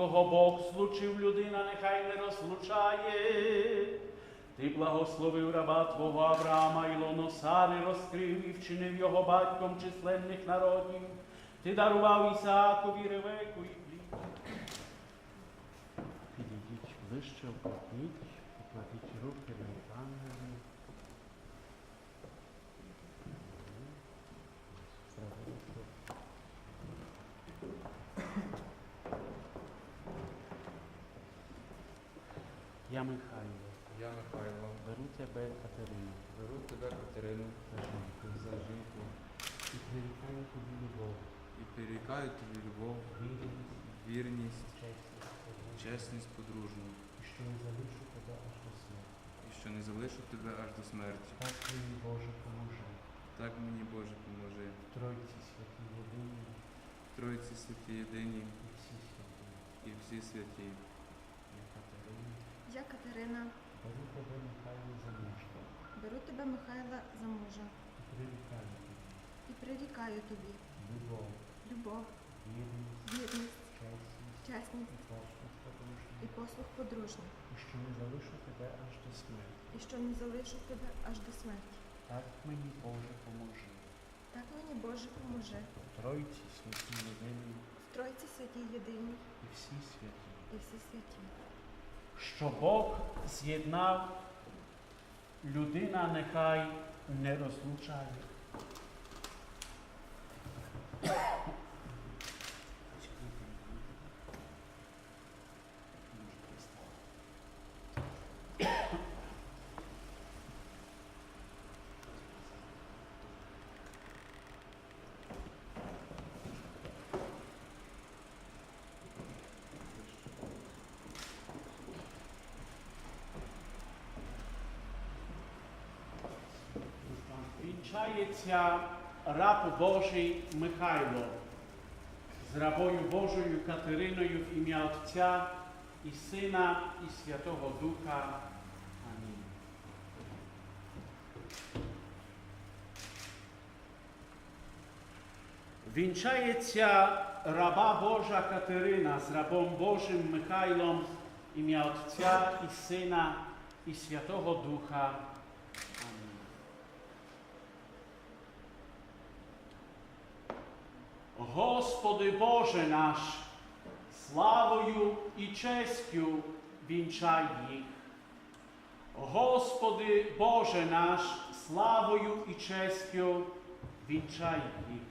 кого Бог злучив людина, нехай не розлучає. Ти благословив раба Твого Авраама і лоносари розкрив і вчинив його батьком численних народів. Ти дарував Ісаакові Ревеку і плід. Підійдіть ближче, опустіть, покладіть руки на ангелі. Я Михайло, Я Михайло, беру тебе, Катерину, беру тебе Катерину. За жінку. За жінку. І прирікаю тобі любов, і прирікаю тобі любов, вірність, вірність, чесність, чесність подружню, і що не залишу тебе аж до смерті. і що не залишу тебе аж до смерті. Так мені Боже поможи, Так мені Боже поможи. Тройці святій єдині. Тройці святі єдині. І всі святі. і всі святі. Я Катерина, беру тебе, Михайло, за мужа, беру тебе, Михайла, за мужа. І прирікаю тобі. І прирікаю тобі. Любов, любов, вірність, вірність, чесність. Чесність. І послуг подружній, і послуг подружній, і що не залишу тебе аж до смерті. і що не залишу тебе аж до смерті. Так мені Боже поможи. Так мені Боже поможе. В Тройці святій єдині. В Тройці святій єдиній і всі святі. і всі святі. Що Бог з'єднав, людина нехай не розлучає. Вінчається раб Божий Михайло з рабою Божою Катериною в ім'я Отця і Сина і Святого Духа. Амінь. Вінчається раба Божа Катерина з рабом Божим Михайлом ім'я Отця і Сина і Святого Духа. Господи Боже наш, славою і честю вінчай їх. Господи Боже наш, славою і честю вінчай їх.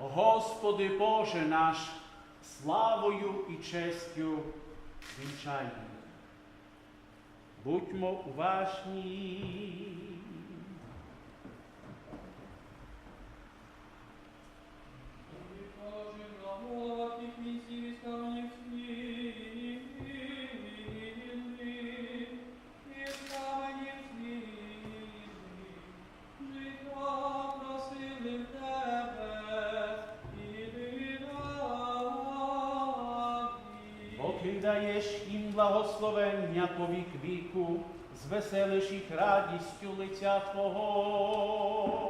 Господи Боже наш, славою і честю вінчай їх. Будьмо уважні. Поки даєш їм благословення по вік віку, звеселиш їх радістю лиця Твого.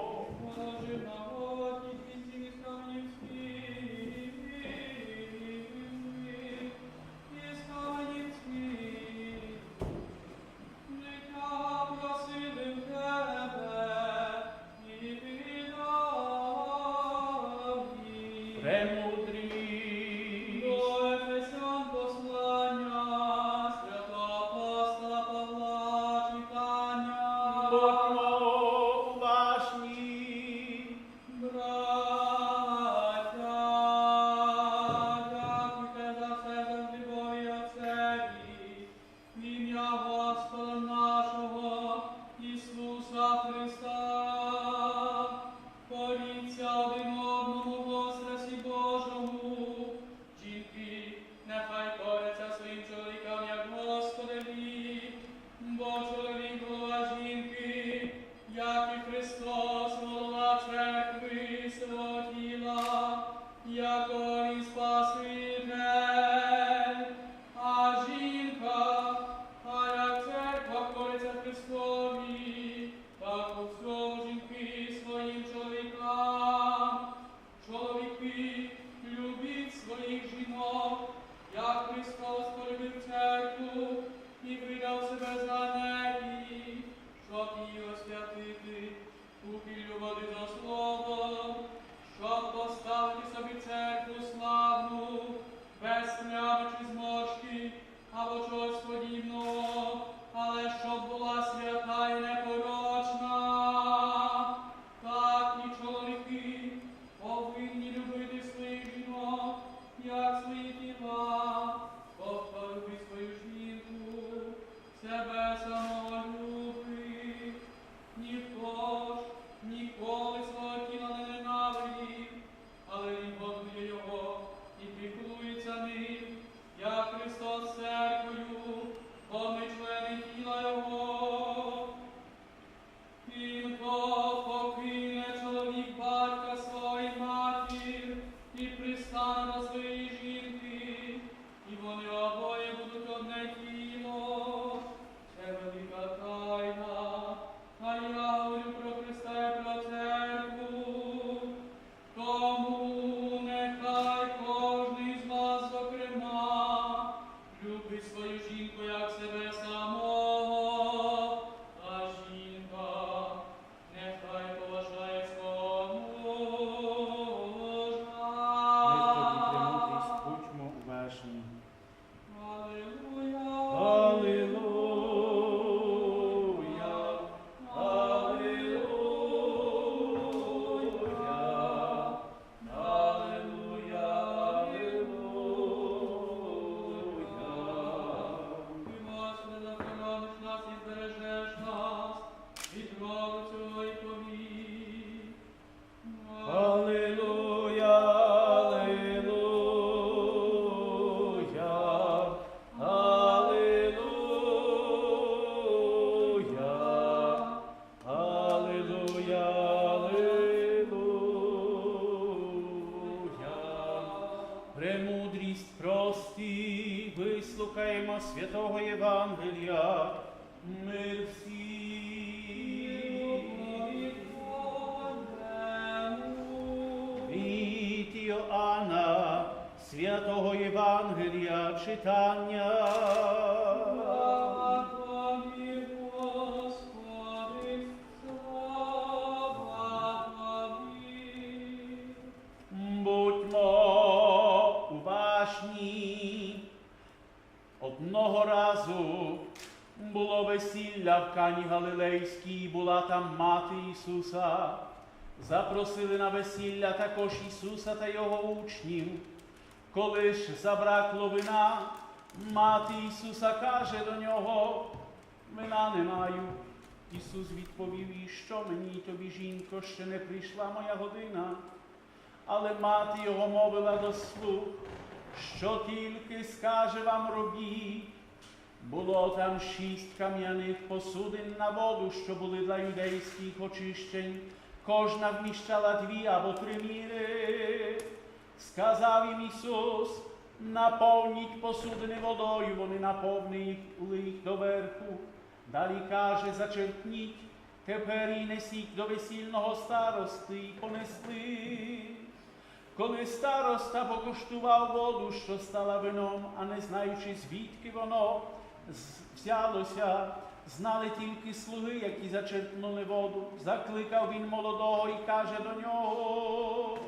Одного разу було весілля в Кані Галилейській, була там мати Ісуса. Запросили на весілля також Ісуса та Його учнів. Коли ж забракло вина, мати Ісуса каже до нього, вина не маю. Ісус відповів їй, що мені тобі, жінко, ще не прийшла моя година. Але мати його мовила до слуг, що тільки скаже вам робіть. Було там шість кам'яних посудин на воду, що були для юдейських очищень. Кожна вміщала дві або три міри. Сказав їм Ісус, наповніть посудини водою, вони наповнили їх доверху. Далі каже, зачерпніть, тепер і несіть до весільного старости, і понесли. Коли староста покуштував воду, що стала вином, а не знаючи, звідки воно взялося, знали тільки слуги, які зачерпнули воду. Закликав він молодого і каже до нього.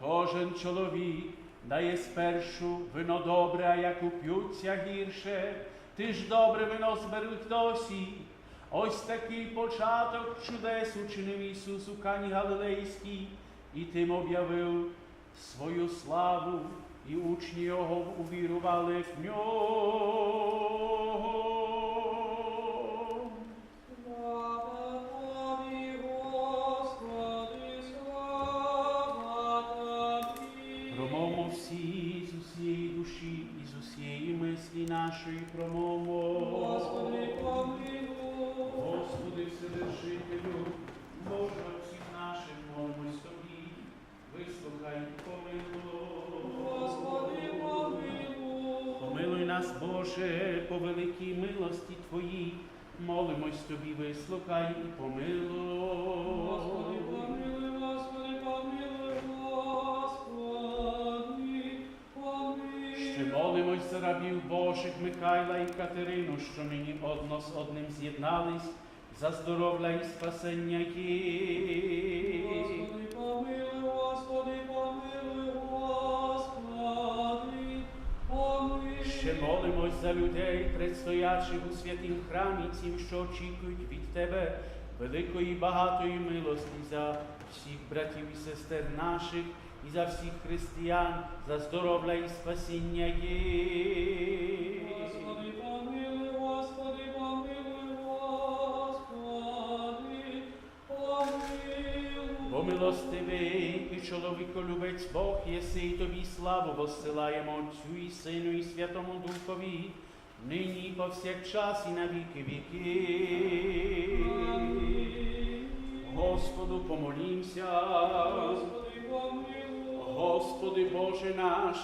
Кожен чоловік дає спершу вино добре, а як уп'ються гірше, ти ж добре вино зберуть досі. Ось такий початок чудес учинив Ісус у Кані Галилейській, і тим об'явив свою славу, і учні Його увірували в нього. Нашої промовмо. Господи, помилуй. Господи, Вседержителю, Боже вислухай помилуй. Господи, помилуй. Помилуй нас, Боже, по великій милості Твоїй, молимось Тобі, вислухай і помилуй. Господи, помилуй, Господи, помилуй, Господи, помилуй. Ще молимось за рабів Божих Михайла і Катерину, що нині одно з одним з'єднались, за здоров'я і спасення їх. Молимось за людей, предстоячих у святім храмі, цим, що очікують від Тебе великої багатої милості за всіх братів і сестер наших, і за всіх християн, за здоров'я і спасіння їх. Господи, помилуй, Господи, помилуй, Господи, помилуй. Бо милостивий і чоловіколюбець Бог єси, і тобі славу воссилаємо Отцю і Сину і Святому Духові, нині і повсякчас і на віки віки. Господу помолімся. Господи, помилуй. Господи Боже наш,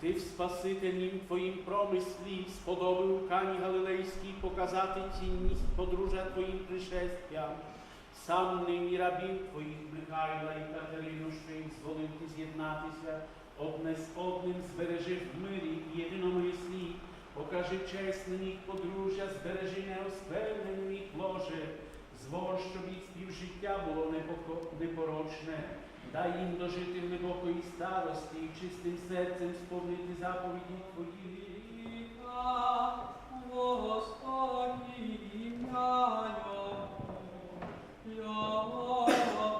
Ти в спасительнім Твоїм промислі сподобав Кані Галилейській показати цінність подружжя Твоїм пришестям. Сам нині рабів Твоїх Михайла і Катерину, що зволив Ти з'єднатися, одне з одним збережи в мирі і єдиномислі, покажи чесним їх подружжя, збережи неоспевненим їх ложе, зволь, щоб їх співжиття було непорочне, дай їм дожити глибокої старості і чистим серцем сповнити заповіді Твої. Господи, ім'я я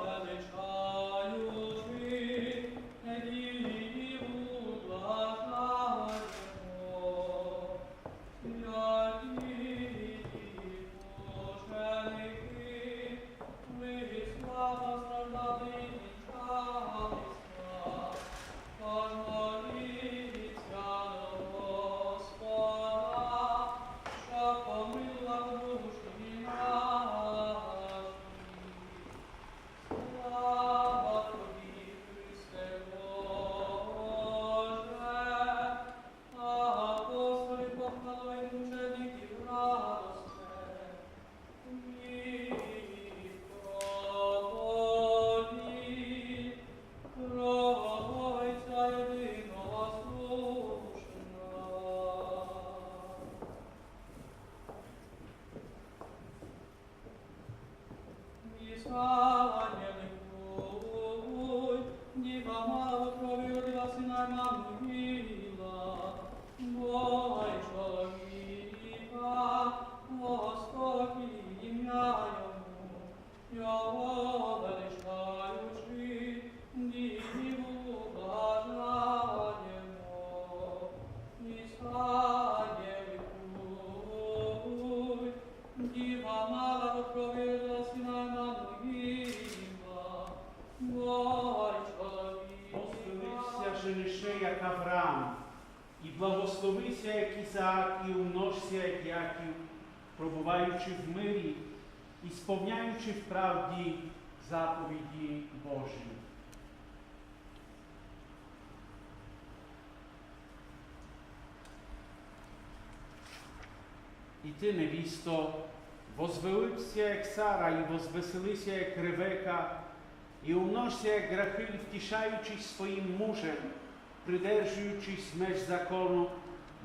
сповняючи в правді заповіді Божі. І ти, невісто, возвеличся, як Сара, і возвеселися, як Ревека, і умножся, як Рахиль, втішаючись своїм мужем, придержуючись меж закону,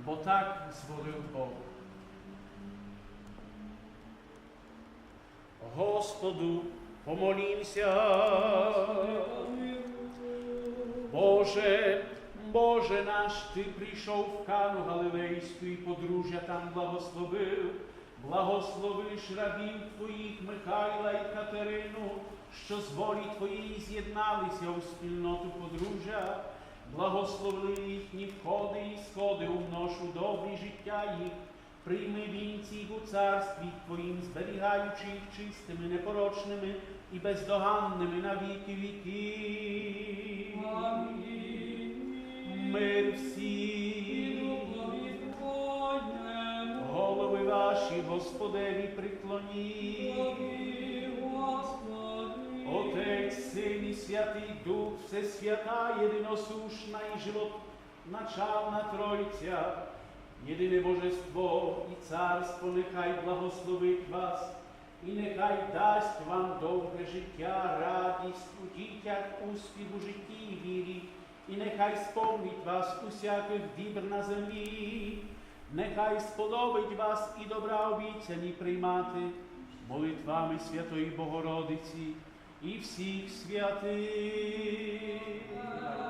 бо так зволив Бог. Господу помолімся. Боже, Боже наш, Ти прийшов в Кану Галилейську і подружжя там благословив. Благословиш рабів Твоїх Михайла і Катерину, що з волі Твоєї з'єдналися у спільноту подружжя. Благослови їхні входи і сходи, умнож у добрі життя їх. Прийми вінці їх у царстві Твоїм, зберігаючи їх чистими, непорочними і бездоганними на віки віки. Мир всім. Голови ваші, Господеві, приклоніть. Отець, Син і Святий Дух, Всесвята, єдиносушна і животначальна Тройця, єдине Божество і Царство нехай благословить вас, і нехай дасть вам довге життя, радість у дітях, успіх у житті і вірі, і нехай сповнить вас усяких дібр на землі, нехай сподобить вас і добра обіцяні приймати молитвами Святої Богородиці і всіх святих.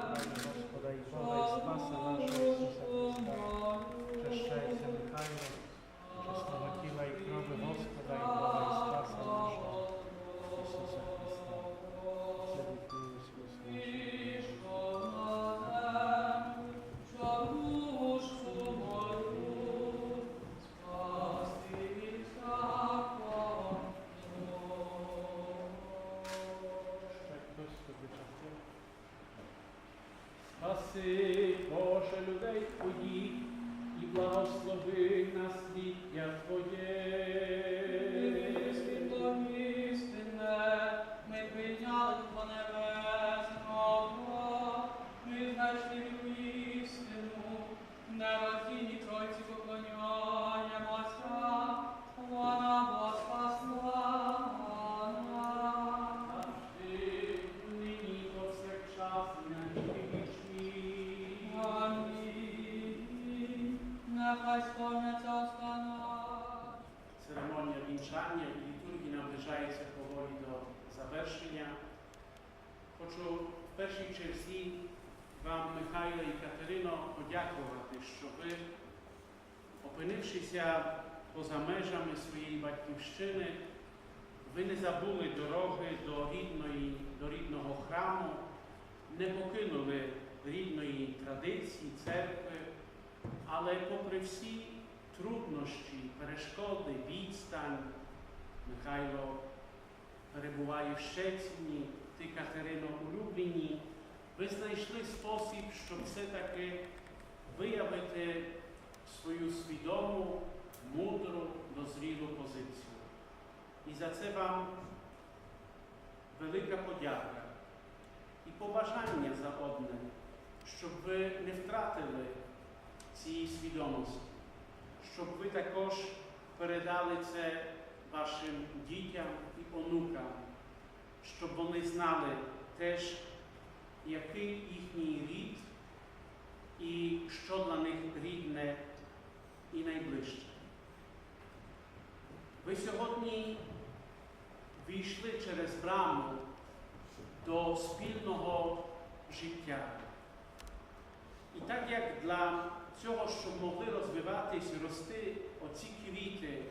Господа і Бога і Спаса нашого Ісуса Христа, Чещається Михайло, чесного тіла і крови Господа і Бога і Спаса Михайло і Катерино, подякувати, що ви, опинившися поза межами своєї батьківщини, ви не забули дороги до рідної, до рідного храму, не покинули рідної традиції, церкви, але попри всі труднощі, перешкоди, відстань, Михайло перебуває в Щецині, ти, Катерино, у Любліні, ви знайшли спосіб, щоб все-таки виявити свою свідому, мудру, дозрілу позицію. І за це вам велика подяка і побажання за одне, щоб ви не втратили цієї свідомості, щоб ви також передали це вашим дітям і онукам, щоб вони знали теж, який їхній рід і що для них рідне і найближче. Ви сьогодні війшли через браму до спільного життя. І так як для цього, щоб могли розвиватись і рости оці квіти,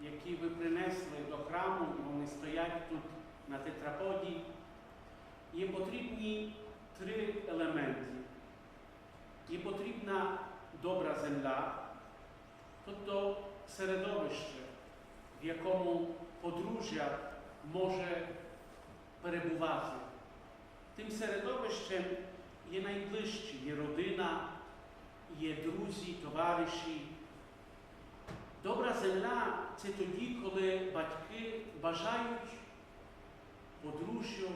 які ви принесли до храму, вони стоять тут на тетраподі, є потрібні три елементи. Є потрібна добра земля, тобто середовище, в якому подружжя може перебувати. Тим середовищем є найближчі, є родина, є друзі, товариші. Добра земля це тоді, коли батьки бажають подружжю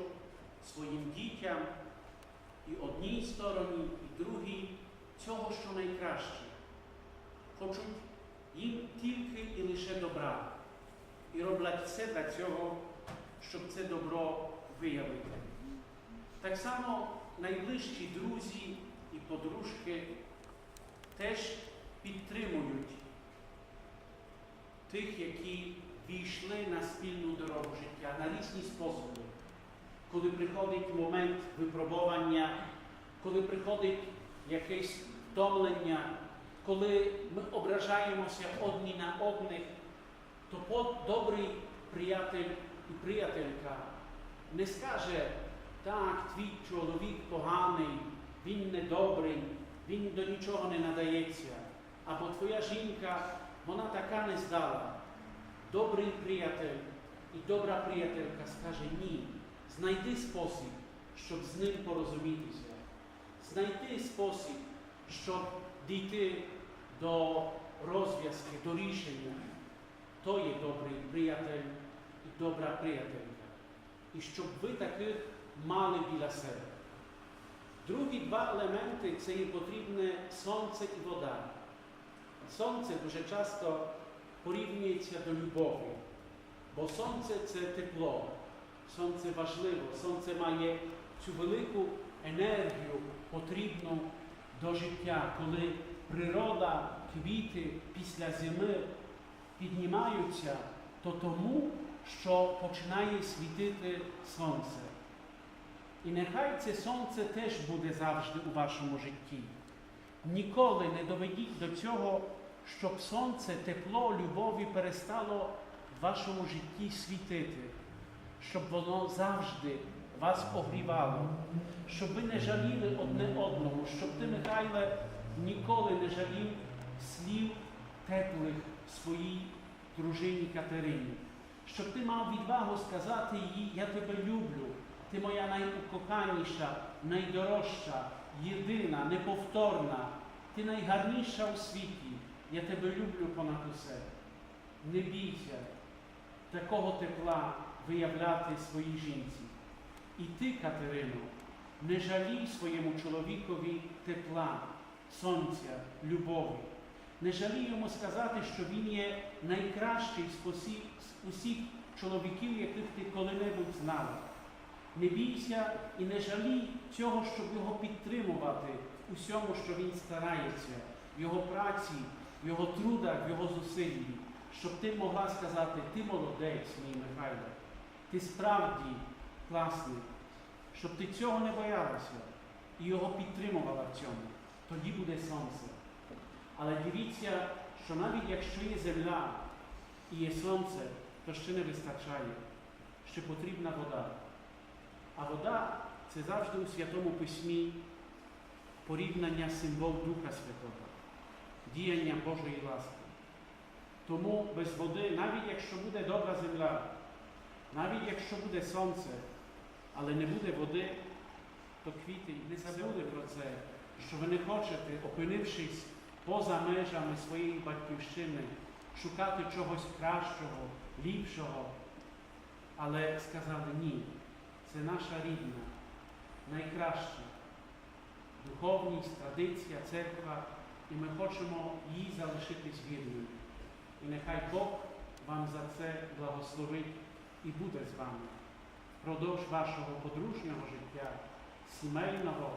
своїм дітям і одній стороні, і другій цього, що найкраще. Хочуть їм тільки і лише добра. І роблять все для цього, щоб це добро виявити. Так само найближчі друзі і подружки теж підтримують тих, які війшли на спільну дорогу життя на різні способи. Коли приходить момент випробування, коли приходить якесь втомлення, коли ми ображаємося одні на одних, то добрий приятель і приятелька не скаже, так, твій чоловік поганий, він недобрий, він до нічого не надається. Або твоя жінка, вона така не здала. Добрий приятель і добра приятелька скаже ні. Знайди спосіб, щоб з ним порозумітися. Знайди спосіб, щоб дійти до розв'язки, до рішення. То є добрий приятель і добра приятелька. І щоб ви таких мали біля себе. Другі два елементи це є потрібне сонце і вода. Сонце дуже часто порівнюється до любові, бо сонце це тепло, сонце важливо, сонце має цю велику енергію потрібну до життя, коли природа, квіти після зими піднімаються, то тому, що починає світити сонце. І нехай це сонце теж буде завжди у вашому житті. Ніколи не доведіть до цього, щоб сонце, тепло, любові перестало в вашому житті світити, щоб воно завжди вас огрівало, щоб ви не жаліли одне одному, щоб ти, Михайле, ніколи не жалів слів теплих своїй дружині Катерині, щоб ти мав відвагу сказати їй, я тебе люблю, ти моя найукоханіша, найдорожча, єдина, неповторна, ти найгарніша у світі. Я тебе люблю понад усе. Не бійся такого тепла виявляти своїй жінці. І ти, Катерино, не жалій своєму чоловікові тепла, сонця, любові. Не жалій йому сказати, що він є найкращий з усіх чоловіків, яких ти коли-небудь знала. Не бійся і не жалій цього, щоб його підтримувати у всьому, що він старається, в його праці, в його трудах, в його зусиллі, щоб ти могла сказати, ти молодець, мій Михайло, ти справді класний, щоб ти цього не боялася і його підтримувала в цьому. Тоді буде сонце. Але дивіться, що навіть якщо є земля і є сонце, то ще не вистачає. Ще потрібна вода. А вода це завжди у Святому Письмі порівняння символ Духа Святого, діяння Божої ласки. Тому без води, навіть якщо буде добра земля, навіть якщо буде сонце, але не буде води, то квіти не забули про це, що ви не хочете, опинившись поза межами своєї батьківщини, шукати чогось кращого, ліпшого. Але сказали ні, це наша рідна, найкраща духовність, традиція, церква, і ми хочемо їй залишитись вірною. І нехай Бог вам за це благословить і буде з вами. Впродовж вашого подружнього життя, сімейного